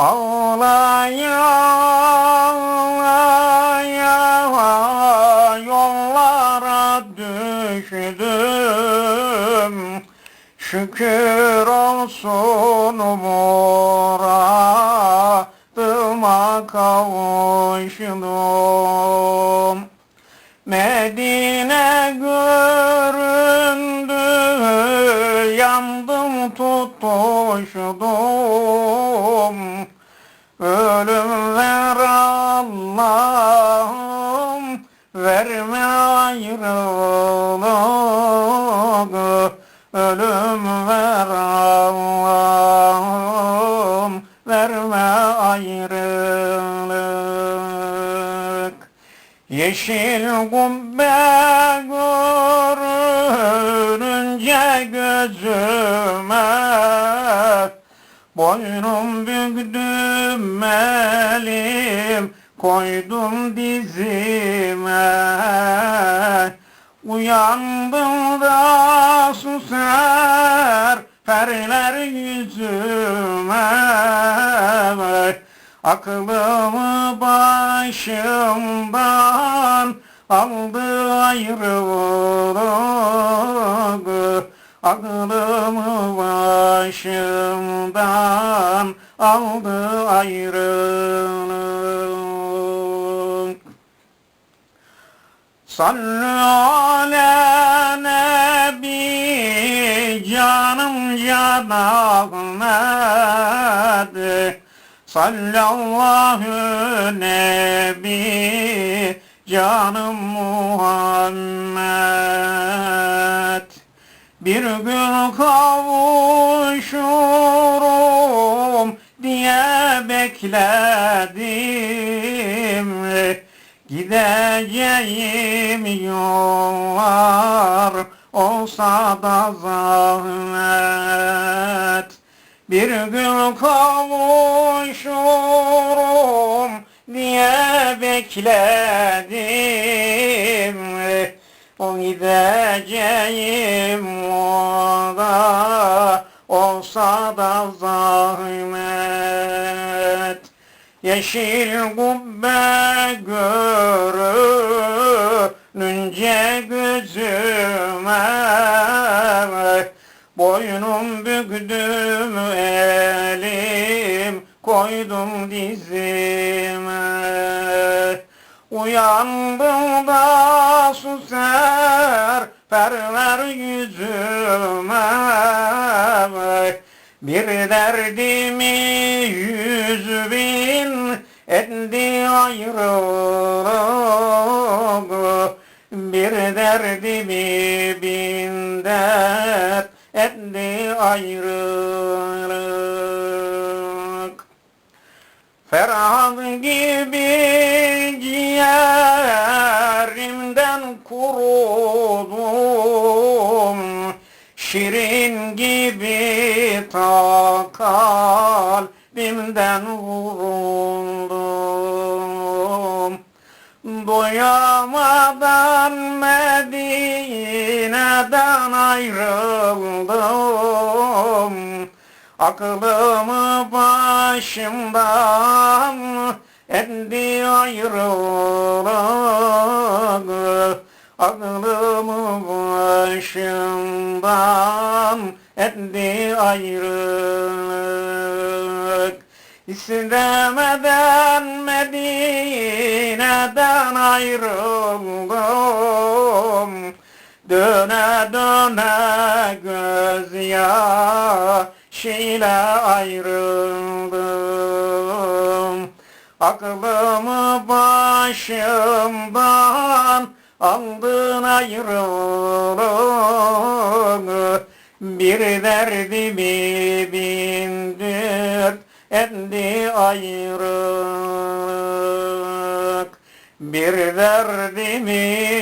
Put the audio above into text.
Ağlaya ağlaya yollara düştüm Şükür olsun muradıma kavuştum Medine göründü yandım tutuştum Ölüm ver Allah'ım verme ayrılık. Ölüm ver Allah'ım verme ayrılık. Yeşil kubbe görünce gözüme Boynum büktüm elim koydum dizime. Uyandım da su serperler yüzüme. Aklımı başımdan aldı ayrılık Aklımı başımdan aldı ayrılık Sallu ala nebi canım can Ahmet Sallallahu nebi canım Muhammed Bir gün kavuşurum diye bekledim. Gideceğim yollar olsa da zahmet. Bir gün kavuşurum diye bekledim O gideceğim yolda olsa da zahmet. Yeşil kubbe görününce gözüme Boynum büktüm elim koydum dizime Uyandım da su serperler yüzüme. Bir derdimi yüz bin etti ayrılık. Bir derdimi bin dert etti ayrılık. Ferhat gibi ciğerimden kurudum. Şirin gibi ta kalbimden vuruldum. Doyamadan Medine'den ayrıldım. Aklımı başımdan etti ayrılık Aklımı başımdan etti ayrılık. İstemeden Medine'den ayrıldım. Döne döne göz yaşıyla ayrıldım Aklımı başımdan aldın ayrılık Bir derdimi bindir etti ayrılık. Bir derdimi